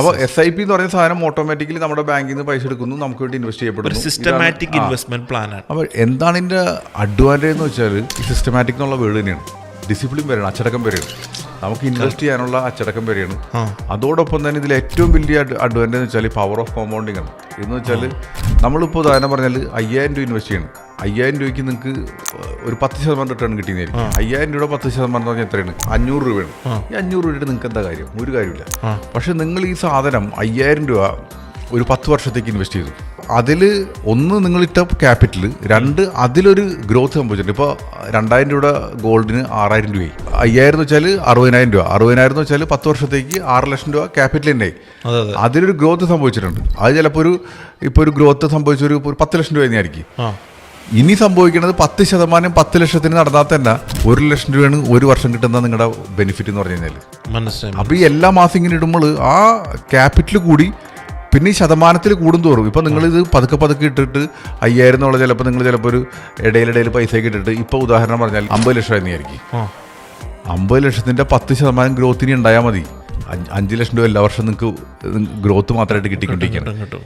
അപ്പോൾ S I P എന്ന് പറയുന്ന സാധനം ഓട്ടോമാറ്റിക്കലി നമ്മുടെ ബാങ്കിൽ നിന്ന് പൈസ എടുക്കുന്നു. നമുക്ക് വേണ്ടി ഇൻവെസ്റ്റ് ചെയ്യപ്പെടുന്നു. സിസ്റ്റമാറ്റിക് ഇൻവെസ്റ്റ്മെന്റ് പ്ലാനാണ് അപ്പോൾ എന്താണ് ഇതിന്റെ അഡ്വാന്റേജ് എന്ന് വെച്ചാൽ ഈ സിസ്റ്റമാറ്റിക് എന്നുള്ള വേർഡ് തന്നെയാണ്. ഡിസിപ്ലിൻ വരെയാണ് അച്ചടക്കം വരെയാണ് നമുക്ക് ഇൻവെസ്റ്റ് ചെയ്യാനുള്ള അച്ചടക്കം വരെയാണ് അതോടൊപ്പം തന്നെ ഇതിൽ ഏറ്റവും വലിയ അഡ്വാന്റേജ് എന്ന് വെച്ചാൽ പവർ ഓഫ് കോമ്പൗണ്ടിങ് ആണ്. എന്ന് വെച്ചാൽ നമ്മളിപ്പോൾ ഉദാഹരണം പറഞ്ഞാൽ അയ്യായിരം രൂപ ഇൻവെസ്റ്റ് ചെയ്യണം. അയ്യായിരം രൂപയ്ക്ക് നിങ്ങൾക്ക് ഒരു പത്ത് ശതമാനം റിട്ടേൺ കിട്ടിയെന്നായിരിക്കും. അയ്യായിരം രൂപ പത്ത് ശതമാനം പറഞ്ഞാൽ എത്രയാണ്? അഞ്ഞൂറ് രൂപയാണ്. ഈ അഞ്ഞൂറ് രൂപയുടെ നിങ്ങൾക്ക് എന്താ കാര്യം? ഒരു കാര്യമില്ല. പക്ഷെ നിങ്ങൾ ഈ സാധനം അയ്യായിരം രൂപ ഒരു പത്ത് വർഷത്തേക്ക് ഇൻവെസ്റ്റ് ചെയ്തു. അതിൽ ഒന്ന് നിങ്ങൾ ഇട്ട ക്യാപിറ്റൽ രണ്ട് അതിലൊരു ഗ്രോത്ത് സംഭവിച്ചിട്ടുണ്ട്. ഇപ്പോൾ രണ്ടായിരം രൂപ ഗോൾഡിന് ആറായിരം രൂപയായി. അയ്യായിരം എന്ന് വെച്ചാൽ അറുപതിനായിരം രൂപ. അറുപതിനായിരം എന്ന് വെച്ചാൽ പത്ത് വർഷത്തേക്ക് ആറ് ലക്ഷം രൂപ ക്യാപിറ്റൽ അതെ അതിലൊരു ഗ്രോത്ത് സംഭവിച്ചിട്ടുണ്ട്. അത് ചിലപ്പോൾ ഒരു ഇപ്പോൾ ഒരു ഗ്രോത്ത് സംഭവിച്ച ഒരു പത്ത് ലക്ഷം രൂപ തന്നെയായിരിക്കും. ഇനി സംഭവിക്കുന്നത് പത്ത് ശതമാനം പത്ത് ലക്ഷത്തിന് നടന്നാൽ തന്നെ ഒരു ലക്ഷം രൂപയാണ് ഒരു വർഷം കിട്ടുന്ന നിങ്ങളുടെ ബെനിഫിറ്റ് എന്ന് പറഞ്ഞു കഴിഞ്ഞാൽ മനസ്സിലായി അപ്പോൾ ഈ എല്ലാ മാസം ഇങ്ങനെ ഇടുമ്പോൾ ആ ക്യാപിറ്റൽ കൂടി പിന്നെ ഈ ശതമാനത്തിൽ കൂടും തോറും. ഇപ്പം നിങ്ങളിത് പതുക്കെ പതുക്കെ ഇട്ടിട്ട് അയ്യായിരം എന്നുള്ള ചിലപ്പോൾ നിങ്ങൾ ചിലപ്പോൾ ഒരു ഇടയിലിടയിൽ പൈസയൊക്കെ ഇട്ടിട്ട് ഇപ്പോൾ ഉദാഹരണം പറഞ്ഞാൽ അമ്പത് ലക്ഷം എന്നായിരിക്കും ആ. അമ്പത് ലക്ഷത്തിന്റെ പത്ത് ശതമാനം ഗ്രോത്തിന് ഉണ്ടായാൽ മതി. അഞ്ച് ലക്ഷം രൂപ എല്ലാ വർഷം നിങ്ങൾക്ക് ഗ്രോത്ത് മാത്രമായിട്ട് കിട്ടിക്കൊണ്ടിരിക്കണം. കിട്ടും കിട്ടും.